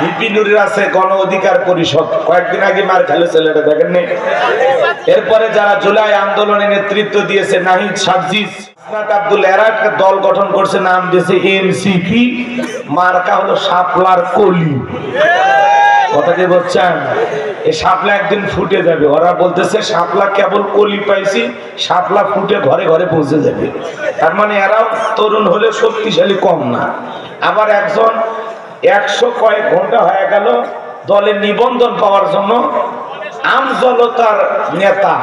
VP আছে গণ অধিকার পরিষদ। কয়েকদিন আগে মার খেলে ছেলেটা, দেখেননি? এরপরে যারা জুলাই আন্দোলনে নেতৃত্ব দিয়েছে, নাহিদ আসনাত আব্দুল এরা একটা দল গঠন করছে, নাম দিয়েছে এনসিপি মার্কা হলো শাপলার কলি। কথা কি বলছেন? এই শাপলা একদিন ফুটে যাবে। ওরা বলতেছে সাপলা কেবল কলি পাইছি সাপলা ফুটে ঘরে ঘরে পৌঁছে যাবে। তার মানে এরাও তরুণ হলে শক্তিশালী কম না। আবার একজন একশো কয়েক ঘণ্টা হয়ে গেল দলের নিবন্ধন পাওয়ার জন্য। আমজলতার নেতা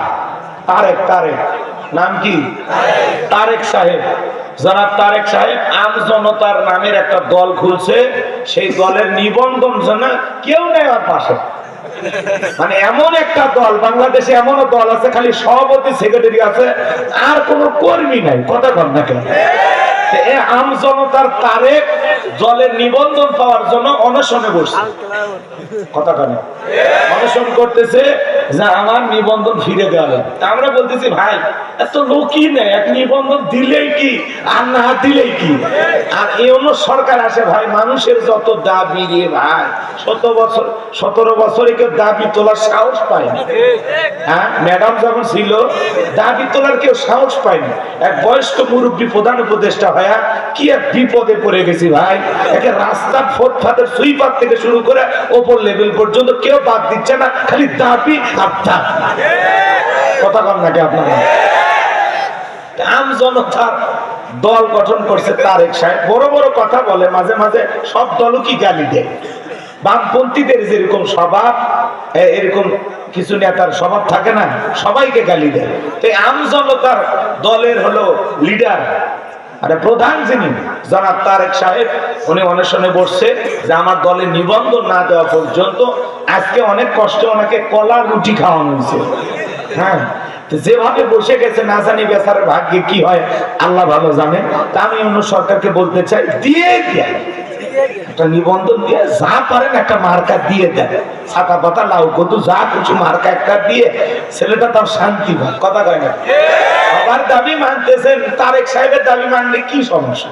তারেক তারেক। নাম কি? তারেক সাহেব। জনাব তারেক সাহেব আম জনতার নামের একটা দল খুলছে। সেই দলের নিবন্ধন জন্য কেউ নেই আর পাশে। মানে এমন একটা দল, বাংলাদেশে এমনও দল আছে, খালি সভাপতি, সেক্রেটারি আছে, আর কোনো কর্মী নাই। কথা কর না কেন? আমার বলতেছি, ভাই, এত লোকই নেই। এক নিবন্ধন দিলেই কি? আর না দিলেই কি? আর সরকার আসে, ভাই, মানুষের যত দাবি রে ভাই, শত বছর, সতেরো বছরে কেউ দাবি তোলার সাহস পায়নি হ্যাঁ ম্যাডাম যখন ছিল, দাবি তোলার কেউ সাহস পায়নি এক বয়স্ক মুরব্বী প্রধান উপদেষ্টা হয়া কি এক বিপদে পড়ে গেছি ভাই। একে রাস্তার ফুটপাতের সুইপার থেকে শুরু করে ওপর লেভেল পর্যন্ত কেউ বাদ দিচ্ছে না, খালি দাবি আর দাবি কথা কন নাকি আপনারা? আম জনতার দল গঠন করছে তারেক সাহেব, বড় বড় কথা বলে, মাঝে মাঝে সব দলও কি গালি দেয়? বামপন্থীদের যেরকম স্বভাব এরকম কিছু নেতার স্বভাব থাকে না, সবাইকে গালি দেয়। তো আম জনতার দলের হলো লিডার আরে প্রধান যিনি, জনাব তারেক সাহেব, উনি বসছে যে আমার দলে নিবন্ধন না দেওয়া পর্যন্ত আজকে অনেক ওনাকে রুটি খাওয়ানো হয়েছে। হ্যাঁ? যেভাবে বসে গেছে, না জানি বেচারের ভাগ্যে কি হয়, আল্লাহ ভালো জানে। তা আমি অন্য সরকারকে বলতে চাই, দিয়ে দেয় একটা নিবন্ধন দিয়ে যা পারেন একটা মার্কা দিয়ে দেন। ছাতা পাতা, লাউ কদু, যা কিছু মার্কা একটা দিয়ে, ছেলেটা তার শান্তি পায়। কথা কয় না? দাবি মানতেছেন তারেক সাহেবের দাবি মানলে কি সমস্যা?